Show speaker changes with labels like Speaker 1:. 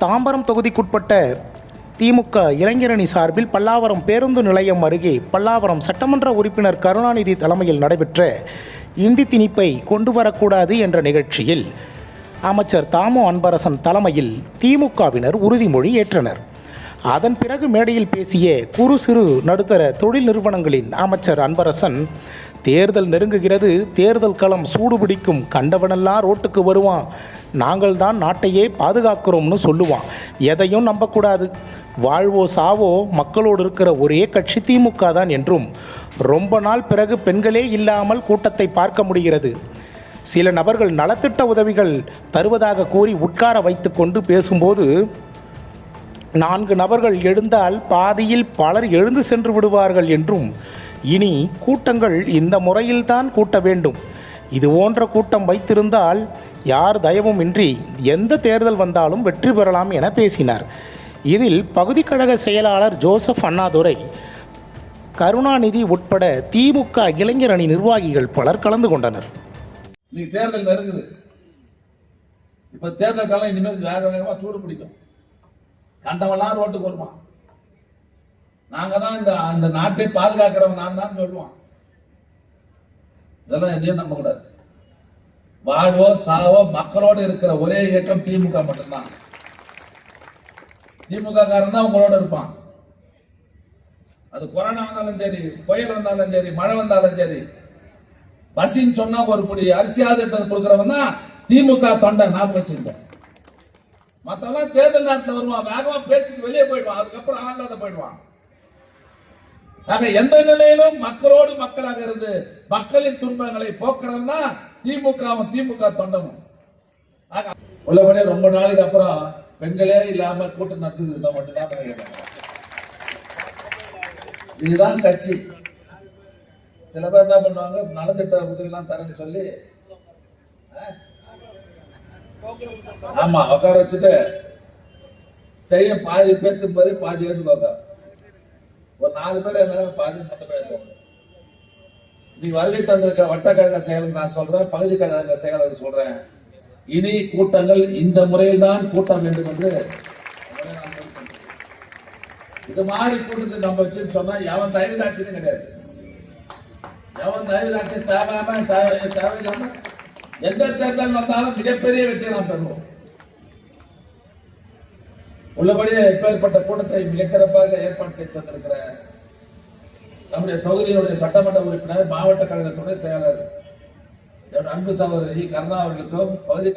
Speaker 1: தாம்பரம் தொகுதிக்குட்பட்ட திமுக இளைஞரணி சார்பில் பல்லாவரம் பேருந்து நிலையம் அருகே பல்லாவரம் சட்டமன்ற உறுப்பினர் கருணாநிதி தலைமையில் நடைபெற்ற இந்தி திணிப்பை கொண்டு வரக்கூடாது என்ற நிகழ்ச்சியில் அமைச்சர் தாமோ அன்பரசன் தலைமையில் திமுகவினர் உறுதிமொழி ஏற்றனர். அதன் பிறகு மேடையில் பேசிய குறு சிறு நடுத்தர தொழில் நிறுவனங்களின் அமைச்சர் அன்பரசன் தேர்தல் நெருங்குகிறது. தேர்தல் களம் சூடுபிடிக்கும். கண்டவனெல்லாம் ரோட்டுக்கு வருவான். நாங்கள் தான் நாட்டையே பாதுகாக்கிறோம்னு சொல்லுவான். எதையும் நம்பக்கூடாது. வாழ்வோ சாவோ மக்களோடு இருக்கிற ஒரே கட்சி திமுக தான் என்றும் ரொம்ப நாள் பிறகு பெண்களே இல்லாமல் கூட்டத்தை பார்க்க முடிகிறது. சில நபர்கள் நலத்திட்ட உதவிகள் தருவதாக கூறி உட்கார வைத்துக்கொண்டு பேசும்போது நான்கு நபர்கள் எழுந்தால் பாதியில் பலர் எழுந்து சென்று விடுவார்கள் என்றும் இனி கூட்டங்கள் இந்த முறையில்தான் கூட்ட வேண்டும். இது போன்ற கூட்டம் வைத்திருந்தால் யார் தயவும் இன்றி எந்த தேர்தல் வந்தாலும் வெற்றி பெறலாம் என பேசினார். இதில் பகுதி கழக செயலாளர் ஜோசப் அண்ணாதுரை கருணாநிதி உட்பட திமுக இளைஞர் அணி நிர்வாகிகள் பலர் கலந்து கொண்டனர்.
Speaker 2: இன்னைக்கு தேர்தல் நெருங்குது. இப்ப தேர்தல் காலம் இனிமேல் வேக வேகமா சூடு பிடிக்கும். கண்டவெல்லாம் ரோட்டுக்கு வருமா? நாங்க தான் இந்த இந்த நாட்டை பாதுகாக்கிறவன் நான் தான் சொல்லுவான். இதெல்லாம் எதையும் நம்ப கூடாது. வாழ்வோ சாவோ மக்களோடு இருக்கிற ஒரே இயக்கம் திமுக மட்டும்தான். திமுக காரன் தான் உங்களோட இருப்பான். அது கொரோனா வந்தாலும் சரி புயல் வந்தாலும் சரி மழை வந்தாலும் சரி பசின்னு சொன்னா ஒரு புடி அரிசியாவது எடுத்து கொடுக்குறவன் தான் திமுக தொண்டை ஞாபகம் வச்சிருந்தேன் மத்தவெல்லாம் தேர்தல் நேரத்தில் வருவான் வேகமா பேச்சுக்கு வெளியே போயிடுவான் அதுக்கப்புறம் ஆளாத போயிடுவான். ஆக எந்த நிலையிலும் மக்களோடு மக்களாக இருந்து மக்களின் துன்பங்களை போக்குறதுனா திமுக திமுகவும் திமுக தொண்டனும் ஆக உள்ளபடியே ரொம்ப நாளைக்கு அப்புறம் பெண்களே இல்லாம கூட்டம் நடத்துது இந்த மட்டும்தான் இதுதான் கட்சி. சில பேர் என்ன பண்ணுவாங்க நலத்திட்ட உதவிலாம் தரேன்னு சொல்லி ஆமா உட்கார வச்சுட்டு செய்ய பாதி பேசும்போது பாதி எழுதுவாங்க நாலு பேர் இருந்தாலும் பாதி பத்து பேர் நீ வருகை தந்திருக்க வட்டக்கழக செயலுக்கு நான் சொல்றேன் பகுதி கழக செயலுக்கு சொல்றேன். இனி கூட்டங்கள் இந்த முறையில் தான் கூட்டம் வேண்டும் என்று இது மாதிரி கூட்டத்தை நம்ம வச்சுன்னு சொன்னா எவன் தயவு தாட்சியும் கிடையாது. எவன் தயவு தாட்சியம் தேவையாம தேவை தேவையில்லாம எந்த தேர்தல் வந்தாலும் மிகப்பெரிய வெற்றியை நாம் பெறுவோம். உள்ளபடியே இப்பேற்பட்ட கூட்டத்தை மிகச்சிறப்பாக ஏற்பாடு செய்து தந்திருக்கிற நம்முடைய தொகுதியினுடைய சட்டமன்ற உறுப்பினர் மாவட்ட கழக துணை செயலர் என்னுடைய அன்பு சகோதரி கருணா அவர்களுக்கும் பகுதி